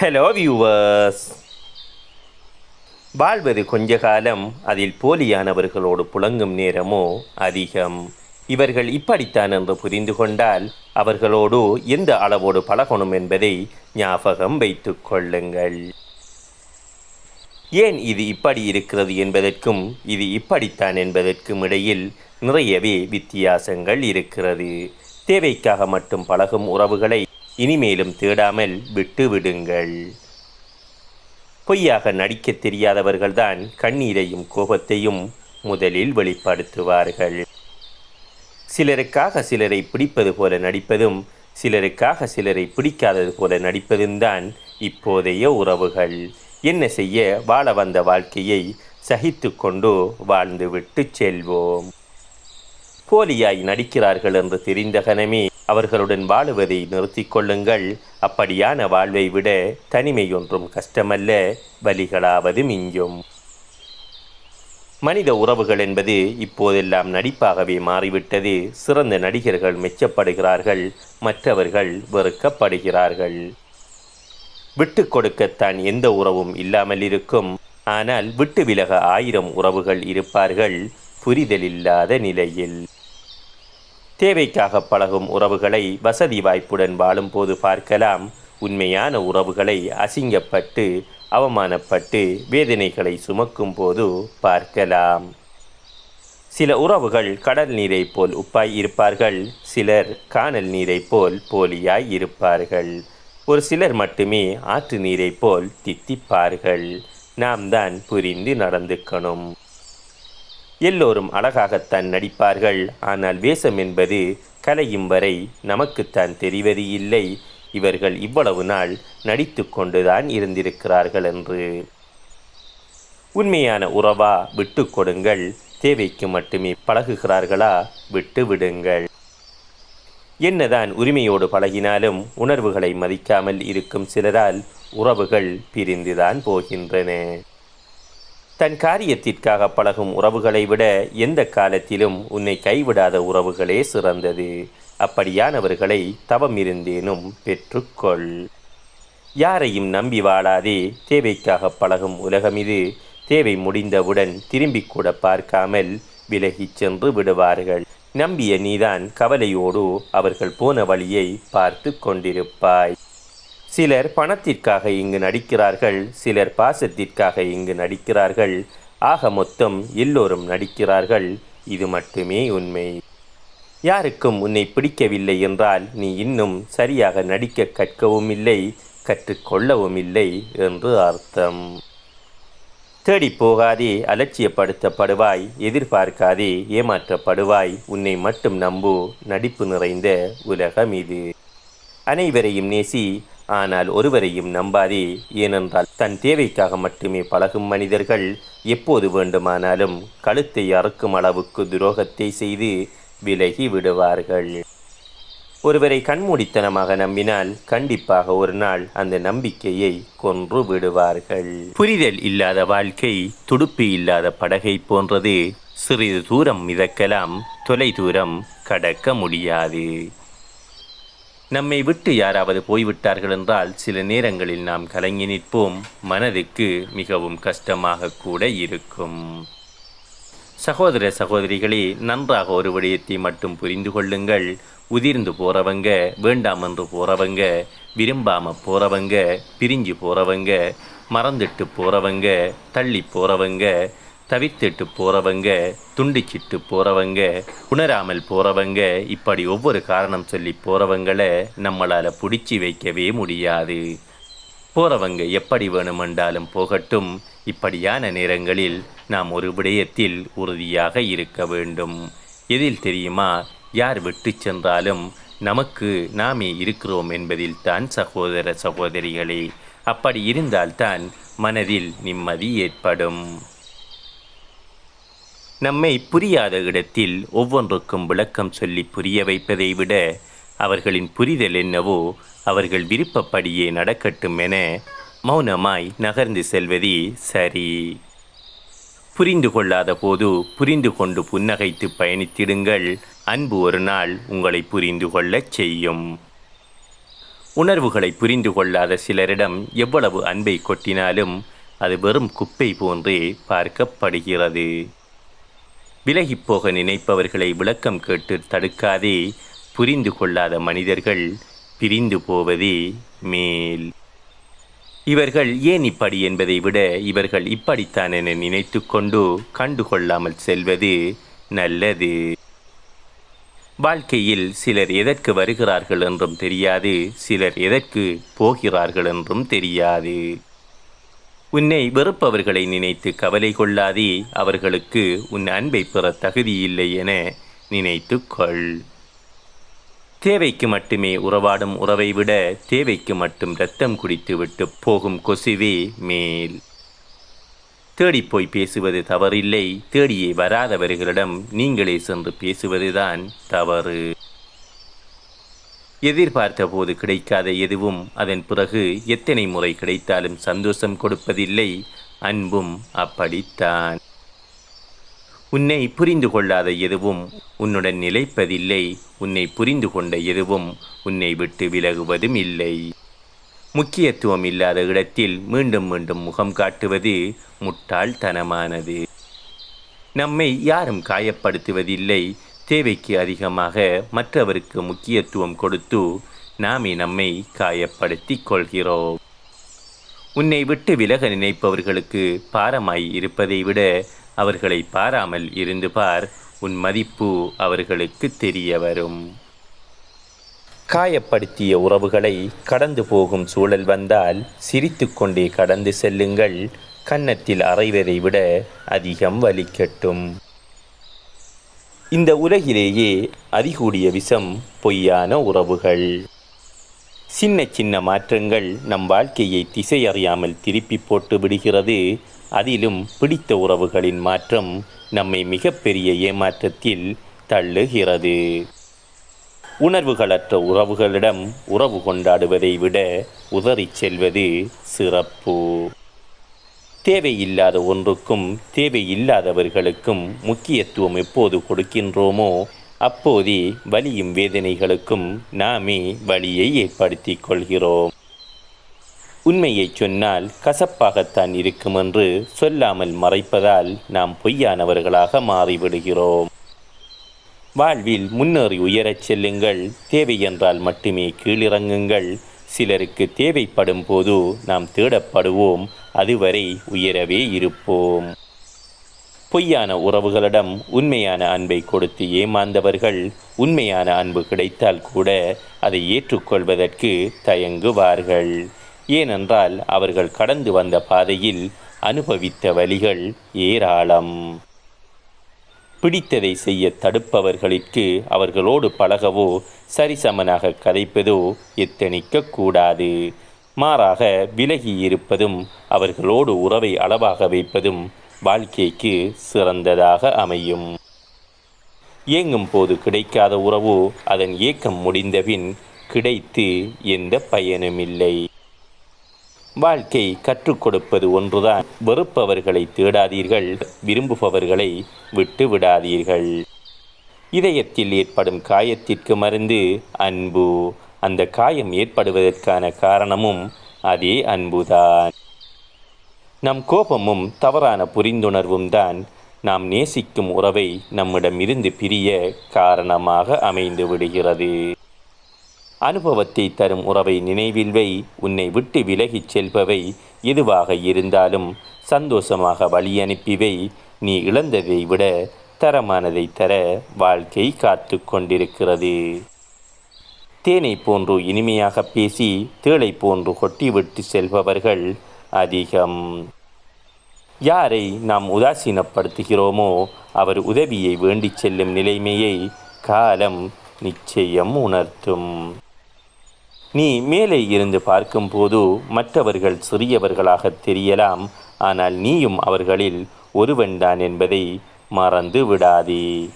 Hello viewers வாழ்வது கொஞ்ச காலம் அதில் போலியானவர்களோடு புழங்கும் நேரமோ அதிகம். இவர்கள் இப்படித்தான் என்று புரிந்து கொண்டால் அவர்களோடு எந்த அளவோடு பழகணும் என்பதை ஞாபகம் வைத்துக் கொள்ளுங்கள். ஏன் இது இப்படி இருக்கிறது என்பதற்கும் இது இப்படித்தான் என்பதற்கும் இடையில் நிறையவே வித்தியாசங்கள் இருக்கிறது. தேவைக்காக மட்டும் பழகும் உறவுகளை இனிமேலும் தேடாமல் விட்டு விடுங்கள் பொய்யாக நடிக்கத் தெரியாதவர்கள்தான் கண்ணீரையும் கோபத்தையும் முதலில் வெளிப்படுத்துவார்கள். சிலருக்காக சிலரை பிடிப்பது போல நடிப்பதும் சிலருக்காக சிலரை பிடிக்காதது போல நடிப்பதும் தான் இப்போதைய உறவுகள். என்ன செய்ய வாழ வந்த வாழ்க்கையை சகித்து கொண்டு வாழ்ந்துவிட்டு செல்வோம். போலியாய் நடிக்கிறார்கள் என்று தெரிந்த கணமே அவர்களுடன் வாழுவதை நிறுத்தி கொள்ளுங்கள். அப்படியான வாழ்வை விட தனிமை ஒன்றும் கஷ்டமல்ல. வலிகளாவது மிஞ்சும். மனித உறவுகள் என்பது இப்போதெல்லாம் நடிப்பாகவே மாறிவிட்டது. சிறந்த நடிகர்கள் மெச்சப்படுகிறார்கள். மற்றவர்கள் வெறுக்கப்படுகிறார்கள். விட்டு கொடுக்கத்தான் எந்த உறவும் இல்லாமல் இருக்கும். ஆனால் விட்டு விலக ஆயிரம் உறவுகள் இருப்பார்கள். புரிதலில்லாத நிலையில். தேவைக்காக பழகும் உறவுகளை வசதி வாய்ப்புடன் வாழும்போது பார்க்கலாம். உண்மையான உறவுகளை அசிங்கப்பட்டு அவமானப்பட்டு வேதனைகளை சுமக்கும் போது பார்க்கலாம். சில உறவுகள் கடல் நீரைப் போல் உப்பாய் இருப்பார்கள் சிலர் காணல் நீரைப் போல் போலியாய் இருப்பார்கள். ஒரு சிலர் மட்டுமே ஆற்று நீரைப் போல் தித்திப்பார்கள். நாம் தான் புரிந்து நடந்துக்கணும். எல்லோரும் அழகாகத்தான் நடிப்பார்கள். ஆனால் வேஷம் என்பது கலையும் வரை நமக்குத்தான் தெரிவது இல்லை. இவர்கள் இவ்வளவு நாள் நடித்து கொண்டுதான் இருந்திருக்கிறார்கள் என்று. உண்மையான உறவா விட்டு கொடுங்கள். தேவைக்கு மட்டுமே பழகுகிறார்களா? விட்டு விடுங்கள். என்னதான் உரிமையோடு பழகினாலும் உணர்வுகளை மதிக்காமல் இருக்கும் சிலரால் உறவுகள் பிரிந்துதான் போகின்றன. தன் காரியத்திற்காக பழகும் உறவுகளை விட எந்த காலத்திலும் உன்னை கைவிடாத உறவுகளே சிறந்தது. அப்படியானவர்களை தவம் இருந்தேனும் பெற்றுக்கொள். யாரையும் நம்பி வாழாதே தேவைக்காக பழகும் உலகம் இது தேவை முடிந்தவுடன் திரும்பி கூட பார்க்காமல் விலகிச் சென்று விடுவார்கள். நம்பிய நீதான் கவலையோடு அவர்கள் போன வழியை பார்த்து கொண்டிருப்பாய். சிலர் பணத்திற்காக இங்கு நடிக்கிறார்கள் சிலர் பாசத்திற்காக இங்கு நடிக்கிறார்கள். ஆக மொத்தம் எல்லோரும் நடிக்கிறார்கள். இது மட்டுமே உண்மை. யாருக்கும் உன்னை பிடிக்கவில்லை என்றால் நீ இன்னும் சரியாக நடிக்க கற்கவும் இல்லை கற்றுக்கொள்ளவும் இல்லை என்று அர்த்தம். தேடி போகாதே அலட்சியப்படுத்தப்படுவாய் எதிர்பார்க்காதே ஏமாற்றப்படுவாய். உன்னை மட்டும் நம்பு நடிப்பு நிறைந்த உலகம் இது. அனைவரையும் நேசி ஆனால் ஒருவரையும் நம்பாதே ஏனென்றால் தன் தேவைக்காக மட்டுமே பழகும் மனிதர்கள் எப்போது வேண்டுமானாலும் கழுத்தை அறுக்கும் அளவுக்கு துரோகத்தை செய்து விலகி விடுவார்கள் ஒருவரை கண்மூடித்தனமாக நம்பினால் கண்டிப்பாக ஒரு நாள் அந்த நம்பிக்கையை கொன்று விடுவார்கள். புரிதல் இல்லாத வாழ்க்கை துடுப்பு இல்லாத படகை போன்றது சிறிது தூரம் மிதக்கலாம் தொலை தூரம் கடக்க முடியாது. நம்மை விட்டு யாராவது போய்விட்டார்கள் என்றால் சில நேரங்களில் நாம் கலங்கி நிற்போம். மனதுக்கு மிகவும் கஷ்டமாக கூட இருக்கும். சகோதர சகோதரிகளே நன்றாக ஒரு விடயத்தை மட்டும் புரிந்து கொள்ளுங்கள். உதிர்ந்து போறவங்க வேண்டாம் என்று போறவங்க விரும்பாம போறவங்க பிரிஞ்சு போறவங்க மறந்துட்டு போறவங்க தள்ளி போறவங்க தவித்துட்டு போறவங்க துண்டிச்சிட்டு போறவங்க உணராமல் போறவங்க இப்படி ஒவ்வொரு காரணம் சொல்லி போறவங்களை நம்மளால பிடிச்சி வைக்கவே முடியாது. போறவங்க எப்படி வேணுமென்றாலும் போகட்டும். இப்படியான நேரங்களில் நாம் ஒரு விடயத்தில் உறுதியாக இருக்க வேண்டும். எதில் தெரியுமா? யார் விட்டு சென்றாலும் நமக்கு நாமே இருக்கிறோம் என்பதில் தான் சகோதர சகோதரிகளே. அப்படி இருந்தால்தான் மனதில் நிம்மதி ஏற்படும். நம்மை புரியாத இடத்தில் ஒவ்வொன்றுக்கும் விளக்கம் சொல்லி புரிய வைப்பதை விட அவர்களின் புரிதல் என்னவோ அவர்கள் விருப்பப்படியே நடக்கட்டும் என மௌனமாய் நகர்ந்து செல்வதே சரி. புரிந்து கொள்ளாத போது புரிந்து கொண்டு புன்னகைத்து பயணித்திடுங்கள். அன்பு ஒரு நாள் உங்களை புரிந்து கொள்ளச் செய்யும். உணர்வுகளை புரிந்து கொள்ளாத சிலரிடம் எவ்வளவு அன்பை கொட்டினாலும் அது வெறும் குப்பை போன்றே பார்க்கப்படுகிறது. விலகிப் போக நினைப்பவர்களை விளக்கம் கேட்டு தடுக்காதே புரிந்து கொள்ளாத மனிதர்கள் பிரிந்து போவதே மேல். இவர்கள் ஏன் இப்படி என்பதை விட இவர்கள் இப்படித்தான் என நினைத்து கொண்டு கண்டுகொள்ளாமல் செல்வது நல்லது. வாழ்க்கையில் சிலர் எதற்கு வருகிறார்கள் என்றும் தெரியாது சிலர் எதற்கு போகிறார்கள் என்றும் தெரியாது. உன்னை வெறுப்பவர்களை நினைத்து கவலை கொள்ளாதே அவர்களுக்கு உன் அன்பை பெற தகுதியில்லை என நினைத்து கொள். தேவைக்கு மட்டுமே உறவாடும் உறவை விட தேவைக்கு மட்டும் ரத்தம் குடித்துவிட்டு போகும் கொசுவே மேல். தேடிப்போய் பேசுவது தவறில்லை தேடியே வராதவர்களிடம் நீங்களே சென்று பேசுவதுதான் தவறு. எதிர்பார்த்த போது கிடைக்காத எதுவும் அதன் பிறகு எத்தனை முறை கிடைத்தாலும் சந்தோஷம் கொடுப்பதில்லை. அன்பும் அப்படித்தான். உன்னை புரிந்து கொள்ளாத எதுவும் உன்னுடன் நிலைப்பதில்லை. உன்னை புரிந்து கொண்ட எதுவும் உன்னை விட்டு விலகுவதும் இல்லை. முக்கியத்துவம் இல்லாத இடத்தில் மீண்டும் மீண்டும் முகம் காட்டுவது முட்டாள்தனமானது. நம்மை யாரும் காயப்படுத்துவதில்லை. தேவைக்கு அதிகமாக மற்றவருக்கு முக்கியத்துவம் கொடுத்து நாமே நம்மை காயப்படுத்திக் கொள்கிறோம். உன்னை விட்டு விலக நினைப்பவர்களுக்கு பாரமாய் இருப்பதை விட அவர்களை பாராமல் இருந்து பார் உன் மதிப்பு அவர்களுக்கு தெரிய வரும். காயப்படுத்திய உறவுகளை கடந்து போகும் சூழல் வந்தால் சிரித்துக்கொண்டே கடந்து செல்லுங்கள். கன்னத்தில் அறைவதை விட அதிகம் வலிக்கட்டும். இந்த உலகிலேயே அதிகூடிய விஷம் பொய்யான உறவுகள். சின்ன சின்ன மாற்றங்கள் நம் வாழ்க்கையை திசை அறியாமல் திருப்பி போட்டு விடுகிறது. அதிலும் பிடித்த உறவுகளின் மாற்றம் நம்மை மிகப்பெரிய ஏமாற்றத்தில் தள்ளுகிறது. உணர்வுகளற்ற உறவுகளிடம் உறவு கொண்டாடுவதை விட உதறிச் செல்வது சிறப்பு. தேவையில்லாத ஒன்றுக்கும் தேவையில்லாதவர்களுக்கும் முக்கியத்துவம் எப்போது கொடுக்கின்றோமோ அப்போதே வலியும் வேதனைகளுக்கும் நாமே வழியை ஏற்படுத்திக் கொள்கிறோம். உண்மையைச் சொன்னால் கசப்பாகத்தான் இருக்கும் என்று சொல்லாமல் மறைப்பதால் நாம் பொய்யானவர்களாக மாறிவிடுகிறோம். வாழ்வில் முன்னேறி உயரச் செல்லுங்கள் தேவை என்றால் மட்டுமே கீழிறங்குங்கள். சிலருக்கு தேவைப்படும் போது நாம் தேடப்படுவோம் அதுவரை உயரவே இருப்போம். பொய்யான உறவுகளிடம் உண்மையான அன்பை கொடுத்து ஏமாந்தவர்கள் உண்மையான அன்பு கிடைத்தால் கூட அதை ஏற்றுக்கொள்வதற்கு தயங்குவார்கள். ஏனென்றால் அவர்கள் கடந்து வந்த பாதையில் அனுபவித்த வழிகள் ஏராளம். பிடித்ததை செய்ய தடுப்பவர்களிற்கு அவர்களோடு பழகவோ சரிசமனாக கதைப்பதோ எத்தனிக்க கூடாது. மாறாக விலகி இருப்பதும் அவர்களோடு உறவை அளவாக வைப்பதும் வாழ்க்கைக்கு சிறந்ததாக அமையும். ஏங்கும் போது கிடைக்காத உறவு அதன் ஏக்கம் முடிந்தபின் கிடைத்து எந்த பயனுமில்லை. வாழ்க்கை கற்றுக் கொடுப்பது ஒன்றுதான். வெறுப்பவர்களை தேடாதீர்கள் விரும்புபவர்களை விட்டு விடாதீர்கள். இதயத்தில் ஏற்படும் காயத்திற்கு மருந்து அன்பு அந்த காயம் ஏற்படுவதற்கான காரணமும் அதே அன்புதான். நம் கோபமும் தவறான புரிந்துணர்வும் தான் நாம் நேசிக்கும் உறவை நம்மிடமிருந்து பிரிய காரணமாக அமைந்து விடுகிறது. அனுபவத்தை தரும் உறவை நினைவில் வை உன்னை விட்டு விலகிச் செல்பவை எதுவாக இருந்தாலும் சந்தோஷமாக வழி அனுப்பிவை நீ இழந்ததை விட தரமானதை தர வாழ்க்கை காத்து கொண்டிருக்கிறது. தேனை போன்று இனிமையாக பேசி தேளை போன்று கொட்டிவிட்டு செல்பவர்கள் அதிகம். யாரை நாம் உதாசீனப்படுத்துகிறோமோ அவர் உதவியை வேண்டிச் செல்லும் நிலைமையை காலம் நிச்சயம் உணர்த்தும். நீ மேலே இருந்து பார்க்கும்போது மற்றவர்கள் சிறியவர்களாக தெரியலாம் ஆனால் நீயும் அவர்களில் ஒருவன்தான் என்பதை மறந்து விடாதே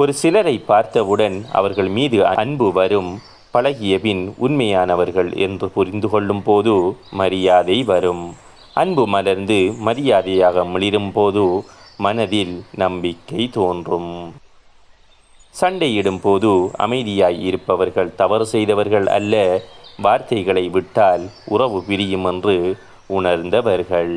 ஒரு சிலரை பார்த்தவுடன் அவர்கள் மீது அன்பு வரும் பழகிய பின் உண்மையானவர்கள் என்று புரிந்து கொள்ளும் போது மரியாதை வரும். அன்பு மலர்ந்து மரியாதையாக மிளிரும் போது மனதில் நம்பிக்கை தோன்றும். சண்டையிடும் போது அமைதியாய் இருப்பவர்கள் தவறு செய்தவர்கள் அல்ல வார்த்தைகளை விட்டால் உறவு பிரியும் என்று உணர்ந்தவர்கள்.